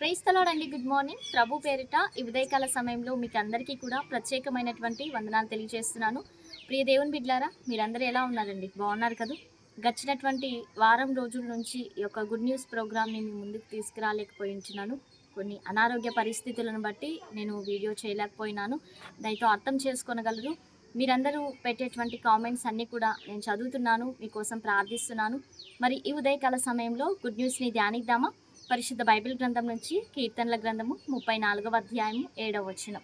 ప్రైస్తలాడండి good morning. ప్రభు పేరిట ఈ ఉదయకాల సమయంలో మీకు అందరికీ కూడా ప్రత్యేకమైనటువంటి వందనాలు తెలియజేస్తున్నాను. ప్రియ దేవుని బిడ్లారా మీరందరూ ఎలా ఉన్నారండి? బాగున్నారు కదా? గడిచినటువంటి వారం రోజుల నుంచి ఈ యొక్క గుడ్ న్యూస్ ప్రోగ్రామ్ని మీ ముందుకు తీసుకురాలేకపోయించున్నాను కొన్ని అనారోగ్య పరిస్థితులను బట్టి నేను వీడియో చేయలేకపోయినాను. దానితో అర్థం చేసుకోనగలరు. మీరందరూ పెట్టేటువంటి కామెంట్స్ అన్నీ కూడా నేను చదువుతున్నాను. మీకోసం ప్రార్థిస్తున్నాను. మరి ఈ ఉదయకాల సమయంలో గుడ్ న్యూస్ని ధ్యానిద్దామా? పరిశుద్ధ బైబిల్ గ్రంథం నుంచి కీర్తనల గ్రంథము ముప్పై నాలుగవ అధ్యాయము ఏడవ వచనం.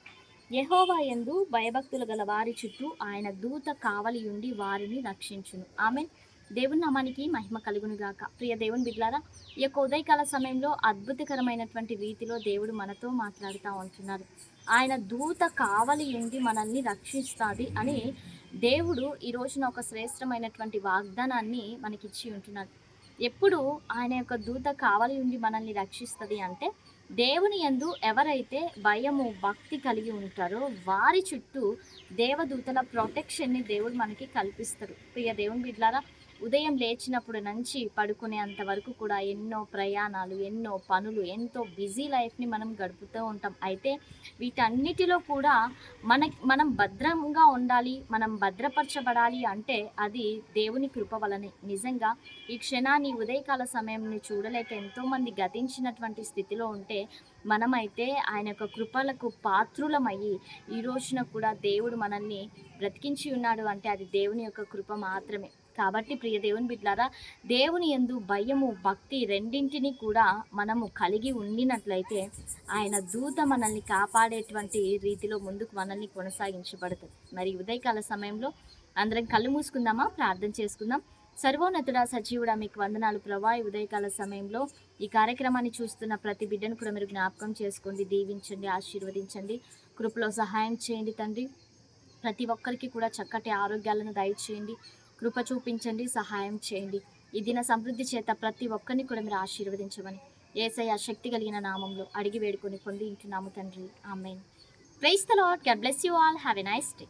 యహోవా యందు భయభక్తులు గల వారి చుట్టూ ఆయన దూత కావలి ఉండి వారిని రక్షించును. ఆమె దేవుని నామానికి మహిమ కలుగును గాక. ప్రియ దేవుని బిడ్లారా ఈ యొక్క ఉదయకాల సమయంలో అద్భుతకరమైనటువంటి రీతిలో దేవుడు మనతో మాట్లాడుతూ ఉంటున్నారు. ఆయన దూత కావలి ఉండి మనల్ని రక్షిస్తుంది అని దేవుడు ఈ రోజున ఒక శ్రేష్టమైనటువంటి వాగ్దానాన్ని మనకిచ్చి ఉంటున్నాడు. ఎప్పుడు ఆయన యొక్క దూత కావలి ఉండి మనల్ని రక్షిస్తుంది అంటే దేవుని యందు ఎవరైతే భయము భక్తి కలిగి ఉంటారో వారి చుట్టూ దేవదూతల ప్రొటెక్షన్ని దేవుడు మనకి కల్పిస్తారు. ప్రియ దేవుని బిడ్లారా ఉదయం లేచినప్పుడు నుంచి పడుకునేంత వరకు కూడా ఎన్నో ప్రయాణాలు ఎన్నో పనులు ఎంతో బిజీ లైఫ్ని మనం గడుపుతూ ఉంటాం. అయితే వీటన్నిటిలో కూడా మన మనం భద్రంగా ఉండాలి మనం భద్రపరచబడాలి అంటే అది దేవుని కృప వలనే. నిజంగా ఈ క్షణాన్ని ఉదయకాల సమయంని చూడలేక ఎంతోమంది గతించినటువంటి స్థితిలో ఉంటే మనమైతే ఆయన యొక్క కృపలకు పాత్రులమయ్యి ఈ రోజున కూడా దేవుడు మనల్ని బ్రతికించి ఉన్నాడు అంటే అది దేవుని యొక్క కృప మాత్రమే. కాబట్టి ప్రియ దేవుని బిడ్లారా దేవుని ఎందు భయము భక్తి రెండింటిని కూడా మనము కలిగి ఉండినట్లయితే ఆయన దూత మనల్ని కాపాడేటువంటి రీతిలో ముందుకు మనల్ని కొనసాగించబడుతుంది. మరి ఉదయకాల సమయంలో అందరం కళ్ళు మూసుకుందామా? ప్రార్థన చేసుకుందాం. సర్వోన్నతుడ సజీవుడా మీకు వందనాలు ప్రభా. ఉదయకాల సమయంలో ఈ కార్యక్రమాన్ని చూస్తున్న ప్రతి బిడ్డను కూడా మీరు జ్ఞాపకం చేసుకోండి దీవించండి ఆశీర్వదించండి కృపలో సహాయం చేయండి తండ్రి. ప్రతి ఒక్కరికి కూడా చక్కటి ఆరోగ్యాలను దయచేయండి. కృప చూపించండి సహాయం చేయండి. ఈ దిన సమృద్ధి చేత ప్రతి ఒక్కరిని కూడా మీరు ఆశీర్వదించమని ఏసయ శక్తి కలిగిన నామంలో అడిగి వేడుకొని పొంది ఇంటున్నాము తండ్రి. Amen. Praise the Lord God bless you all have a nice day